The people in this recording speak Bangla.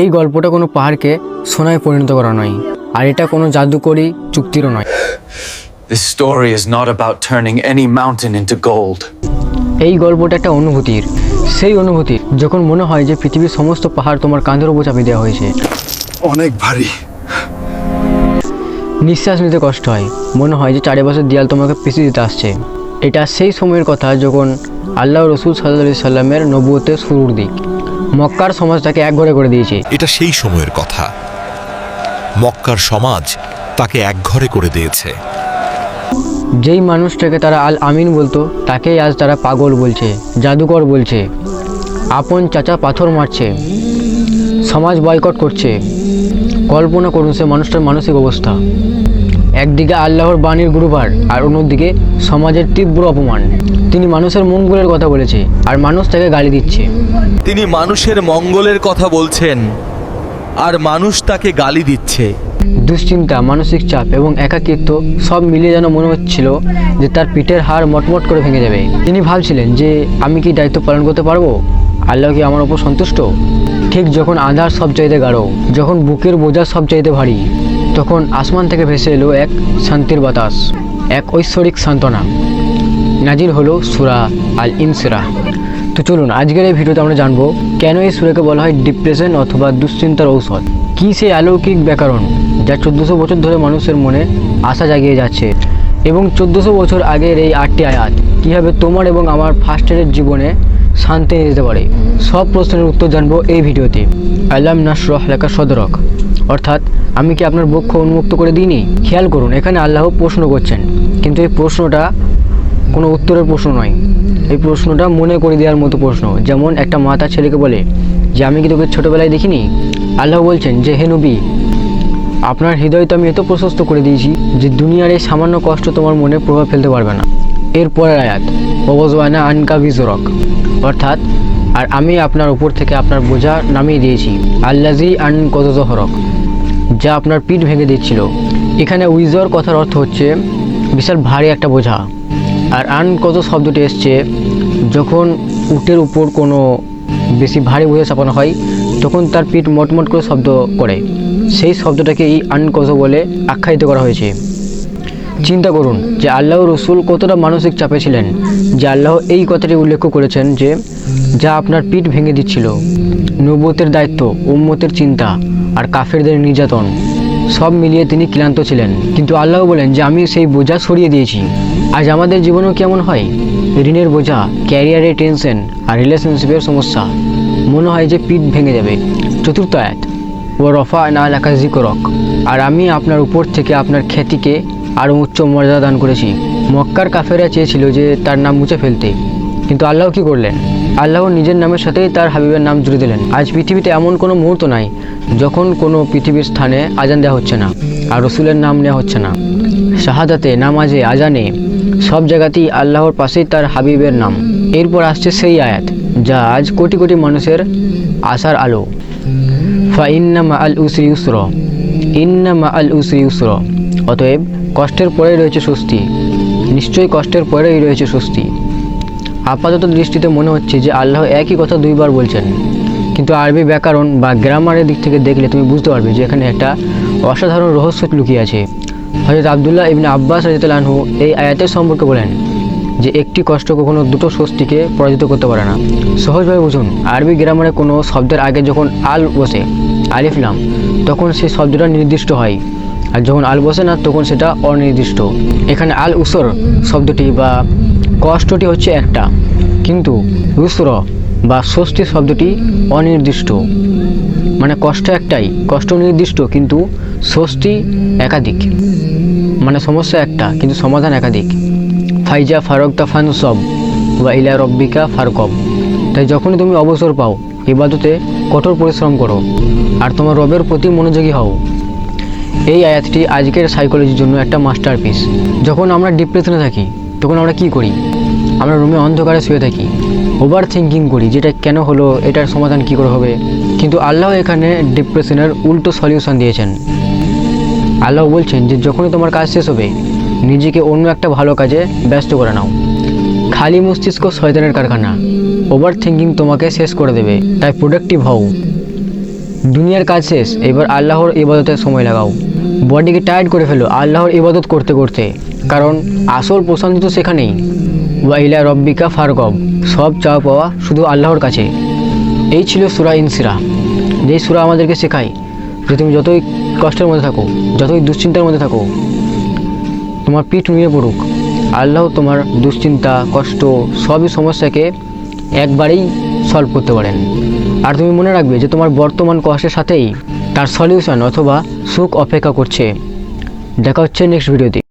এই গল্পটা কোনো পাহাড়কে সোনায় পরিণত করা নয় আর এটা কোনো জাদুকরি চুক্তিরও নয়। This story is not about turning any mountain into gold. এই গল্পটা একটা অনুভূতির সেই অনুভূতি যখন মনে হয় যে পৃথিবীর সমস্ত পাহাড় তোমার কাঁধের উপর চাপিয়ে দেওয়া হয়েছে। অনেক ভারী। নিঃশ্বাস নিতে কষ্ট হয় মনে হয় যে চারিপাশের দেয়াল তোমাকে পিছু দিতে আসছে। এটা সেই সময়ের কথা যখন আল্লাহ রসুল সাল্লাহ সাল্লামের নবুয়তের শুরুর দিক। মক্কার সমাজটাকে এক ঘরে করে দিয়েছে। এটা সেই সময়ের কথা। মক্কার সমাজ তাকে একঘরে করে দিয়েছে। যেই মানুষটাকে তারা আল আমিন বলতো তাকেই আজ তারা পাগল বলছে জাদুকর বলছে আপন চাচা পাথর মারছে সমাজ বয়কট করছে। কল্পনা করুন সে মানুষটার মানসিক অবস্থা। একদিকে আল্লাহর বাণীর গুরুবার আর অন্যদিকে সমাজের তীব্র অপমান। তিনি মানুষের মঙ্গলের কথা বলেছে আর মানুষ তাকে গালি দিচ্ছে। তিনি মানুষের মঙ্গলের কথা বলছেন আর মানুষ তাকে গালি দিচ্ছে। দুশ্চিন্তা মানসিক চাপ এবং একাকিত্ব সব মিলিয়ে যেন মনে হচ্ছিল যে তার পিঠের হাড় মটমট করে ভেঙে যাবে। তিনি ভাবছিলেন যে আমি কি দায়িত্ব পালন করতে পারব? আল্লাহ কি আমার ওপর সন্তুষ্ট? ঠিক যখন আধার সব চাইতে গাঢ় যখন বুকের বোঝা সব চাইতে ভারী তখন আসমান থেকে ভেসে এলো এক শান্তির বাতাস, এক ঐশ্বরিক সান্ত্বনা। নাজির হলো সুরা আল ইনসিরা তো চলুন, আজকের এই ভিডিওতে আমরা জানব কেন এই সুরাকে বলা হয় ডিপ্রেশন অথবা দুশ্চিন্তার ঔষধ? কী সেই অলৌকিক ব্যাকরণ যা চোদ্দোশো বছর ধরে মানুষের মনে আশা জাগিয়ে যাচ্ছে? এবং চোদ্দোশো বছর আগের এই আটটি আয়াত কীভাবে তোমার এবং আমার ফার্স্ট এডের জীবনে শান্তি এনে দিতে পারে? সব প্রশ্নের উত্তর জানব এই ভিডিওতে। আল্লাম নাসরহ লেখা সদরক। অর্থাৎ আমি কি আপনার বক্ষ উন্মুক্ত করে দিইনি? খেয়াল করুন, এখানে আল্লাহ প্রশ্ন করছেন। কিন্তু এই প্রশ্নটা কোনো উত্তরের প্রশ্ন নয়। এই প্রশ্নটা মনে করে দেওয়ার মতো প্রশ্ন। যেমন একটা মা তার ছেলেকে বলে, যে আমি কি তোকে ছোটোবেলায় দেখিনি? আল্লাহ বলছেন, যে হে নবী, আপনার হৃদয় তো আমি এত প্রশস্ত করে দিয়েছি যে দুনিয়ার এই সামান্য কষ্ট তোমার মনে প্রভাব ফেলতে পারবে না। এর পরের আয়াত অবজওয়ানা আনকা বিজরক। অর্থাৎ, আর আমি আপনার উপর থেকে আপনার বোঝা নামিয়ে দিয়েছি। আল্লাজি আন কদজহরক যা আপনার পিঠ ভেঙে দিচ্ছিল। এখানে উইজর কথার অর্থ হচ্ছে, বিশাল ভারী একটা বোঝা। আর আন কত শব্দটি এসছে, যখন উটের উপর কোনো বেশি ভারী বোঝা চাপানো হয়, তখন তার পিঠ মটমট করে শব্দ করে। সেই শব্দটাকে এই আনকজ বলে আখ্যায়িত করা হয়েছে। চিন্তা করুন যে আল্লাহ রসুল কতটা মানসিক চাপে ছিলেন, যে আল্লাহ এই কথাটি উল্লেখ করেছেন যে, যা আপনার পিঠ ভেঙে দিচ্ছিল। নবতের দায়িত্ব, উম্মতের চিন্তা আর কাফেরদের নির্যাতন, সব মিলিয়ে তিনি ক্লান্ত ছিলেন। কিন্তু আল্লাহ বলেন যে, আমি সেই বোঝা সরিয়ে দিয়েছি। আজ আমাদের জীবনেও কেমন হয়? ঋণের বোঝা, ক্যারিয়ারের টেনশন আর রিলেশনশিপের সমস্যা। মনে হয় যে পিঠ ভেঙে যাবে। চতুর্থ আয়াত ও রফা না লেখা জিকরক আর আমি আপনার উপর থেকে আপনার খ্যাতিকে আরও উচ্চ মর্যাদা দান করেছি। মক্কার কাফেরা চেয়েছিল যে তার নাম মুছে ফেলতে। কিন্তু আল্লাহ কি করলেন? আল্লাহ নিজের নামের সাথেই তার হাবিবের নাম জুড়ে দিলেন। আজ পৃথিবীতে এমন কোনো মুহূর্ত নাই যখন কোনো পৃথিবীর স্থানে আজান দেওয়া হচ্ছে না আর রসুলের নাম নেওয়া হচ্ছে না। শাহাদাতে, নামাজে, আজানে সব জায়গাতেই আল্লাহর পাশেই তার হাবিবের নাম। এরপর আসছে সেই আয়াত যা আজ কোটি কোটি মানুষের আশার আলো। ফা ইন্না মা আল উসরি উসর। ইন্না মা আল উসরি উসর। অতএব কষ্টের পরেই রয়েছে স্বস্তি। নিশ্চয়ই কষ্টের পরেই রয়েছে স্বস্তি। আপাতত দৃষ্টিতে মনে হচ্ছে যে আল্লাহ একই কথা দুইবার বলছেন। কিন্তু আরবি ব্যাকরণ বা গ্রামারের দিক থেকে দেখলে তুমি বুঝতে পারবে যে এখানে একটা অসাধারণ রহস্য লুকিয়ে আছে। হজরত আবদুল্লাহ ইবনে আব্বাস রাজিতালানহু এই আয়াতের সম্পর্কে বলেন যে, একটি কষ্ট কখনো দুটো স্বস্তিকে পরাজিত করতে পারে না। সহজভাবে বুঝুন, আরবি গ্রামারে কোনো শব্দের আগে যখন আল বসে আলিফলাম তখন সেই শব্দটা নির্দিষ্ট হয়। আর যখন আল বসে না, তখন সেটা অনির্দিষ্ট। এখানে আল উসর শব্দটি বা কষ্টটি হচ্ছে একটা। কিন্তু রুসর বা স্বস্তি শব্দটি অনির্দিষ্ট। মানে কষ্ট একটাই। কষ্ট নির্দিষ্ট, কিন্তু স্বস্তি একাধিক। মানে সমস্যা একটা, কিন্তু সমাধান একাধিক। ফাইজা ফারকতা ফান সব বা ইলা রব্বিকা ফারকব। তাই যখনই তুমি অবসর পাও, ইবাদতে কঠোর পরিশ্রম করো। আর তোমার রবের প্রতি মনোযোগী হও। এই আয়াতটি আজকের সাইকোলজির জন্য একটা মাস্টারপিস যখন আমরা ডিপ্রেশনে থাকি, তখন আমরা কি করি? আমরা রুমে অন্ধকারে শুয়ে থাকি ওভার থিঙ্কিং করি, যেটা কেন হলো, এটার সমাধান কি করে হবে? কিন্তু আল্লাহ এখানে ডিপ্রেশনের উল্টো সলিউশন দিয়েছেন। আল্লাহ বলছেন যে, যখনই তোমার কাজ শেষ হবে, নিজেকে অন্য একটা ভালো কাজে ব্যস্ত করে নাও। খালি মস্তিষ্ক শয়তানের কারখানা। ওভার থিঙ্কিং তোমাকে শেষ করে দেবে। তাই প্রোডাক্টিভ হও। দুনিয়ার কাজ শেষ, এবার আল্লাহর ইবাদতে সময় লাগাও। বডিকে টায়ার্ড করে ফেলো, আল্লাহর ইবাদত করতে করতে। কারণ আসল প্রশান্তি তো সেখানেই। ওয়াইলা রব্বিকা ফারগব, সব চাওয়া পাওয়া শুধু আল্লাহর কাছে। এই ছিল সুরা ইনসিরা। যেই সুরা আমাদেরকে শেখায়, যে তুমি যতই কষ্টের মধ্যে থাকো, যতই দুশ্চিন্তার মধ্যে থাকো, তোমার পিঠ নুয়ে পড়ুক। আল্লাহ তোমার দুশ্চিন্তা, কষ্ট, সবই সমস্যাকে একবারেই সলভ করতে পারেন। আর তুমি মনে রাখবে যে তোমার বর্তমান কষ্টের সাথেই তার সলিউশন অথবা সুখ অপেক্ষা করছে। দেখা হচ্ছে নেক্সট ভিডিওতে